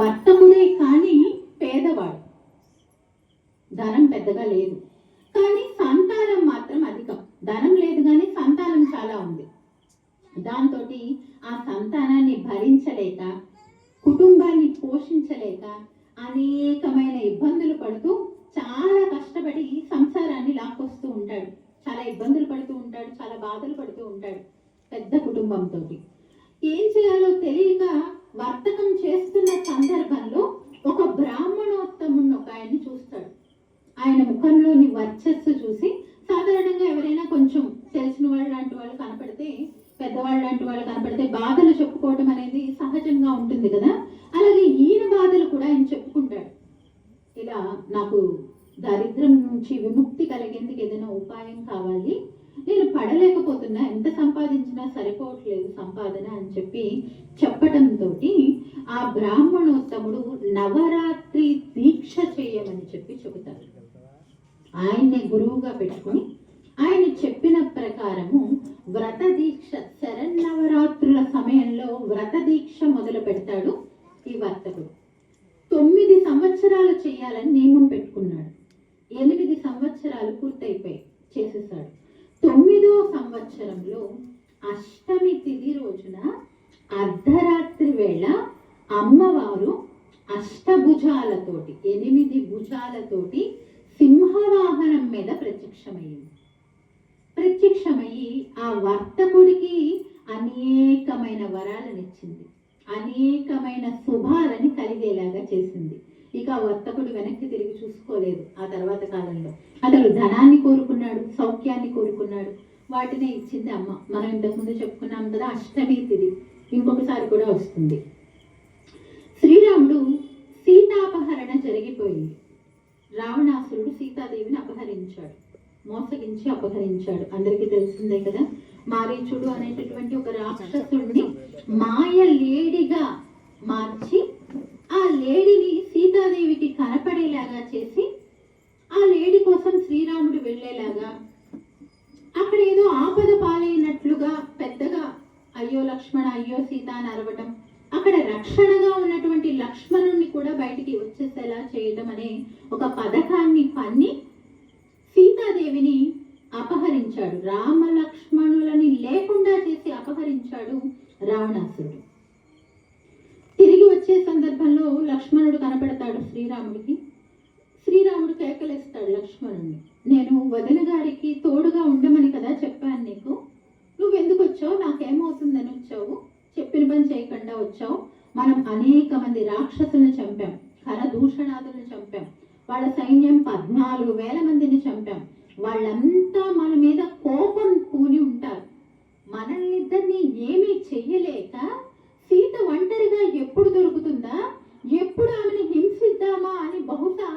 వర్తకుడే కానీ పేదవాడు. ధనం పెద్దగా లేదు. కానీ సంతానం మాత్రం అధికం. ధనం లేదు కానీ సంతానం చాలా ఉంది. దాంతో ఆ సంతానాన్ని భరించలేక కుటుంబాన్ని పోషించలేక అనేకమైన ఇబ్బందులు పడుతూ చాలా కష్టపడి సంసారాన్ని లాక్కొస్తూ ఉంటాడు. చాలా ఇబ్బందులు పడుతూ ఉంటాడు. చాలా బాధలు పడుతూ ఉంటాడు పెద్ద కుటుంబంతో ఏం చేయాలో తెలియక వర్తక బాధలు అనేది సహజంగా ఉంటుంది కదా? అలాగే ఈయన బాధలు కూడా ఆయన చెప్పుకుంటాడు. ఇలా నాకు దారిద్ర్యం నుంచి విముక్తి కలిగేందుకు ఏదైనా ఉపాయం కావాలి. నేను పడలేకపోతున్నా ఎంత సంపాదించినా సరిపోవట్లేదు సంపాదన అని చెప్పి చెప్పటంతో ఆ బ్రాహ్మణోత్తముడు నవరాత్రి దీక్ష చేయమని చెప్పి చెబుతారు ఆయన్నే గురువుగా పెట్టుకొని ఆయన చెప్పిన ప్రకారము వ్రత దీక్ష వ్రత దీక్ష మొదలు పెడతాడు ఈ వర్తకుడు. తొమ్మిది సంవత్సరాలు చేయాలని నియమం పెట్టుకున్నాడు. ఎనిమిది సంవత్సరాలు పూర్తయిపోయాయి చేసేసాడు. తొమ్మిదో సంవత్సరంలో అష్టమి తిథి రోజున అర్ధరాత్రి వేళ అమ్మవారు అష్టభుజాలతోటి ఎనిమిది భుజాలతోటి సింహవాహనం మీద ప్రత్యక్షమయ్యింది. ప్రత్యక్షమయ్యి ఆ వర్తకుడికి అనేకమైన వరాలనిచ్చింది అనేకమైన శుభాలని కలిగేలాగా చేసింది. ఇక ఆ వర్తకుడు వెనక్కి తిరిగి చూసుకోలేదు ఆ తర్వాత కాలంలో. అతడు ధనాన్ని కోరుకున్నాడు సౌఖ్యాన్ని కోరుకున్నాడు. వాటినే ఇచ్చింది అమ్మ. మనం ఇంతకుముందు చెప్పుకున్నాం కదా అష్టమి తిది. ఇంకొకసారి కూడా వస్తుంది. శ్రీరాముడు సీతాపహరణ జరిగిపోయింది. రావణాసురుడు సీతాదేవిని అపహరించాడు. మోసగించి అపహరించాడు. అందరికీ తెలిసిందే కదా మారీచుడు అనేటటువంటి ఒక రాక్షసుడిని మాయ లేడిగా మార్చి ఆ లేడిని సీతాదేవికి కనపడేలాగా చేసి ఆ లేడి కోసం శ్రీరాముడు వెళ్ళేలాగా. అక్కడ ఏదో ఆపద పాలైనట్లుగా పెద్దగా అయ్యో లక్ష్మణ అయ్యో సీత అని అరవటం. అక్కడ రక్షణగా ఉన్నటువంటి లక్ష్మణుణ్ణి కూడా బయటికి వచ్చేసేలా చేయటం అనే ఒక పథకాన్ని పన్ని సీతాదేవిని అపహరించాడు. రామ అపహరించాడు రావణాసురుడు. తిరిగి వచ్చే సందర్భంలో లక్ష్మణుడు కనపడతాడు శ్రీరాముడికి. శ్రీరాముడు కేకలేస్తాడు లక్ష్మణుడిని నేను వదిన గారికి తోడుగా ఉండమని కదా చెప్పాను నీకు. నువ్వు ఎందుకు వచ్చావు? నాకేమవుతుందని వచ్చావు? చెప్పిన పని చేయకుండా వచ్చావు. మనం అనేక మంది రాక్షసులను చంపాం. కర దూషణాదులను చంపాం. వాళ్ళ సైన్యం పద్నాలుగు వేల మందిని చంపాం. వాళ్ళంతా మన మీద కోపం పూని ఉంటారు. మనల్నిద్దరిని ఏమీ చెయ్యలేక సీత ఒంటరిగా ఎప్పుడు దొరుకుతుందా? ఎప్పుడు ఆమెని హింసిద్దామా అని బహుశా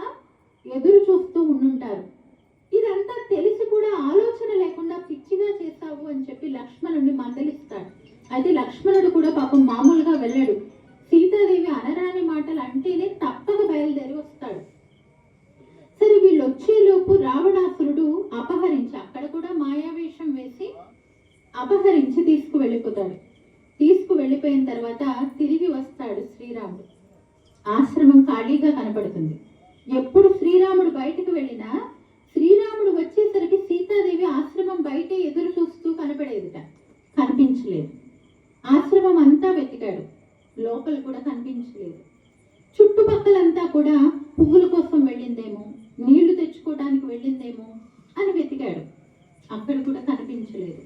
ఎదురు చూస్తూ ఉండుంటారు. ఇదంతా తెలిసి కూడా ఆలోచన లేకుండా పిచ్చిగా చేశావు అని చెప్పి లక్ష్మణుడిని మందలిస్తాడు. అయితే లక్ష్మణుడు కూడా పాపం మామూలుగా వెళ్ళాడు. సీతాదేవి అనరాని మాటలు అంటేనే తప్పక బయలుదేరి వస్తాడు సరే వీళ్ళు వచ్చేలోపు రావణాసురుడు అపహరించి అక్కడ కూడా మాయావేషం వేసి అపహరించి తీసుకువెళ్ళిపోతాడు తీసుకువెళ్ళిపోయిన తర్వాత తిరిగి వస్తాడు శ్రీరాముడు ఆశ్రమం ఖాళీగా కనపడుతుంది. ఎప్పుడు శ్రీరాముడు బయటకు వెళ్ళినా శ్రీరాముడు వచ్చేసరికి సీతాదేవి ఆశ్రమం బయటే ఎదురు చూస్తూ కనపడేదిట. కనిపించలేదు. ఆశ్రమం అంతా వెతికాడు. లోపల కూడా కనిపించలేదు. చుట్టుపక్కలంతా కూడా పువ్వుల కోసం వెళ్ళిందేమో నీళ్ళు తెచ్చుకోవడానికి వెళ్ళిందేమో అని వెతికాడు. అక్కడ కూడా కనిపించలేదు.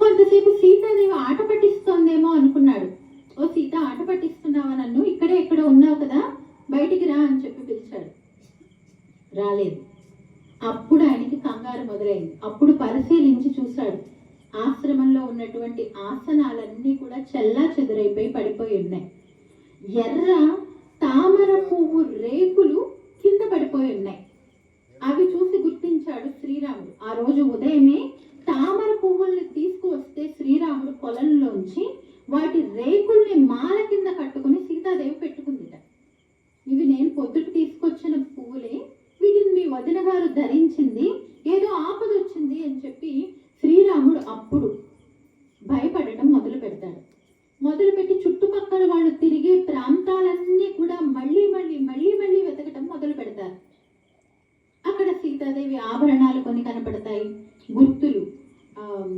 కొంతసేపు సీతాదేవి ఆట పట్టిస్తోందేమో అనుకున్నాడు ఓ సీత ఆట పట్టిస్తున్నావా నన్ను ఇక్కడే ఎక్కడ ఉన్నావు కదా బయటికి రా అని చెప్పి పిలిచాడు రాలేదు. అప్పుడు ఆయనకి కంగారు మొదలైంది. అప్పుడు పరిశీలించి చూశాడు. ఆశ్రమంలో ఉన్నటువంటి ఆసనాలన్నీ కూడా చెల్లా చెదురైపోయి పడిపోయి ఉన్నాయి. ఎర్ర తామర పువ్వు రేకులు కింద పడిపోయి ఉన్నాయి. అవి చూసి గుర్తించాడు శ్రీరాముడు. ఆ రోజు ఉదయమే తామర పువ్వుల్ని తీసుకువస్తే శ్రీరాముడు పొలంలోంచి వాటి రేకుల్ని మాల కింద కట్టుకుని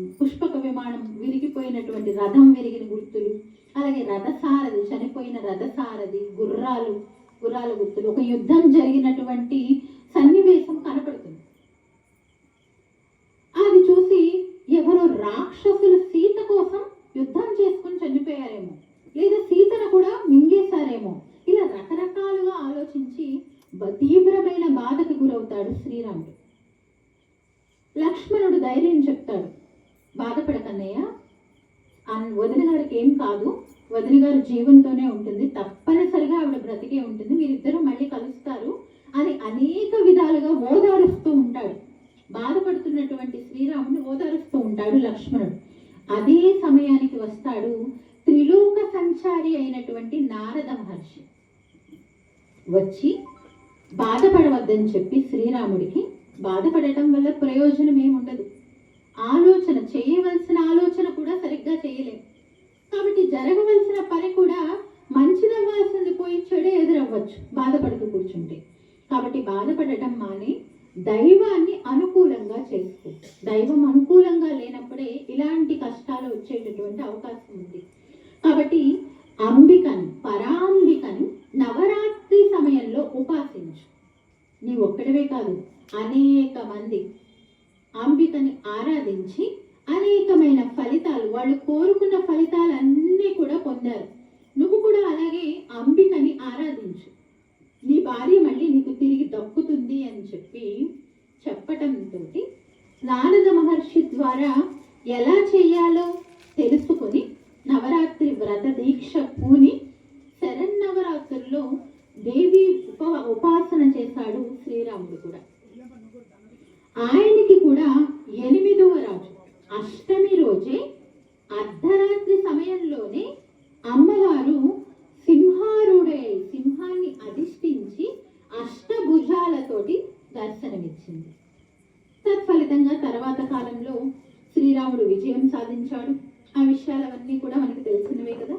పుష్పక విమానం విరిగిపోయినటువంటి రథం విరిగిన గుర్తులు అలాగే రథసారథి చనిపోయిన రథసారథి గుర్రాలు గుర్రాల గుర్తులు. ఒక యుద్ధం జరిగినటువంటి సన్నివేశం కనపడుతుంది. అది చూసి ఎవరో రాక్షసులు సీత కోసం యుద్ధం చేసుకుని చనిపోయారేమో. లేదా సీతను కూడా మింగేశారేమో. ఇలా రకరకాలుగా ఆలోచించి తీవ్రమైన బాధకు గురవుతాడు శ్రీరాముడు. లక్ష్మణుడు ధైర్యం చెప్తాడు. బాధపడకన్నయ్య? అన్- వదిన గారికి ఏం కాదు. వదిన గారు జీవంతోనే ఉంటుంది. తప్పనిసరిగా ఆవిడ బ్రతికే ఉంటుంది. మీరిద్దరూ మళ్ళీ కలుస్తారు అని అనేక విధాలుగా ఓదారుస్తూ ఉంటాడు. బాధపడుతున్నటువంటి శ్రీరాముని ఓదారుస్తూ ఉంటాడు లక్ష్మణుడు. అదే సమయానికి వస్తాడు త్రిలోక సంచారి అయినటువంటి నారద మహర్షి. వచ్చి బాధపడవద్దని చెప్పి శ్రీరాముడికి బాధపడటం వల్ల ప్రయోజనం ఏముండదు ఆలోచన చేయవలసిన ఆలోచన కూడా సరిగ్గా చేయలేదు. కాబట్టి జరగవలసిన పని కూడా మంచిదవ్వాల్సింది పోయి చెడు ఎదురవ్వచ్చు బాధపడుతూ కూర్చుంటే. కాబట్టి బాధపడటం మాని దైవాన్ని అనుకూలంగా చేసుకో. దైవం అనుకూలంగా లేనప్పుడే ఇలాంటి కష్టాలు వచ్చేటటువంటి అవకాశం ఉంది. కాబట్టి అంబికను పరాంబికను నవరాత్రి సమయంలో ఉపాసించు. నీ ఒక్కడవే కాదు అనేక మంది అంబికని ఆరాధించి అనేకమైన ఫలితాలు వాళ్ళు కోరుకున్న ఫలితాలన్నీ కూడా పొందారు. నువ్వు కూడా అలాగే అంబికని ఆరాధించు. నీ భార్య మళ్ళీ నీకు తిరిగి దక్కుతుంది అని చెప్పి చెప్పటంతో నారద మహర్షి ద్వారా ఎలా చేయాలో తెలుసుకొని నవరాత్రి వ్రత దీక్ష పూని శరన్నవరాత్రుల్లో దేవి ఉప ఉపాసన చేశాడు శ్రీరాముడు కూడా. ఆయనకి కూడా ఎనిమిదవ రాజు. అష్టమి రోజే అర్ధరాత్రి సమయంలోనే అమ్మవారు సింహారుడే సింహాన్ని అధిష్ఠించి అష్టభుజాలతోటి దర్శనమిచ్చింది. తత్ఫలితంగా తర్వాత కాలంలో శ్రీరాముడు విజయం సాధించాడు. ఆ విషయాలవన్నీ కూడా మనకు తెలిసినవే కదా.